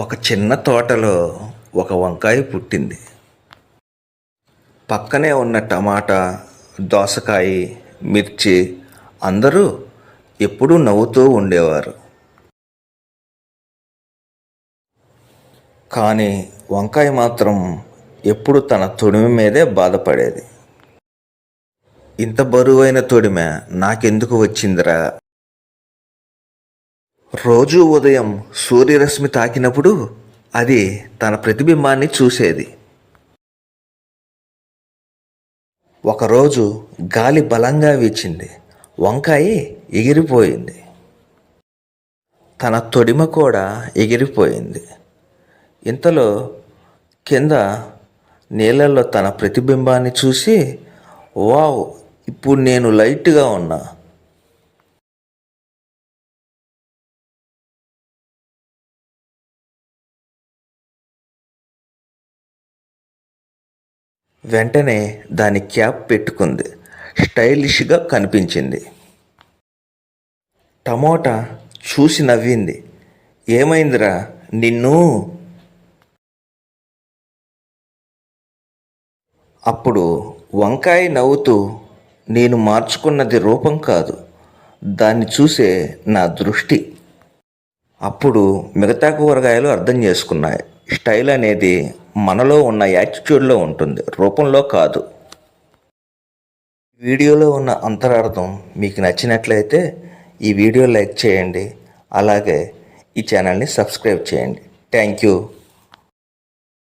ఒక చిన్న తోటలో ఒక వంకాయ పుట్టింది. పక్కనే ఉన్న టమాటా దోసకాయ మిర్చి అందరూ ఎప్పుడూ నవ్వుతూ ఉండేవారు. కానీ వంకాయ మాత్రం ఎప్పుడు తన తొడిమి మీదే బాధపడేది. ఇంత బరువైన తొడిమ నాకెందుకు వచ్చిందిరా? రోజు ఉదయం సూర్యరశ్మి తాకినప్పుడు అది తన ప్రతిబింబాన్ని చూసేది. ఒకరోజు గాలి బలంగా వీచింది. వంకాయ ఎగిరిపోయింది. తన తొడిమ కూడా ఎగిరిపోయింది. ఇంతలో కింద నీళ్ళల్లో తన ప్రతిబింబాన్ని చూసి వావ్ ఇప్పుడు నేను లైట్గా ఉన్నా. వెంటనే దాని క్యాప్ పెట్టుకుంది. స్టైలిష్గా కనిపించింది. టమోటా చూసి నవ్వింది. ఏమైందిరా నిన్ను? అప్పుడు వంకాయ నవ్వుతూ నేను మార్చుకున్నది రూపం కాదు. దాన్ని చూసే నా దృష్టి. అప్పుడు మిగతా కూరగాయలు అర్థం చేసుకున్నాయి. స్టైల్ అనేది మనలో ఉన్న యాటిట్యూడ్లో ఉంటుంది. రూపంలో కాదు. వీడియోలో ఉన్న అంతరార్థం మీకు నచ్చినట్లయితే ఈ వీడియో లైక్ చేయండి. అలాగే ఈ ఛానల్ని సబ్స్క్రైబ్ చేయండి. Thank you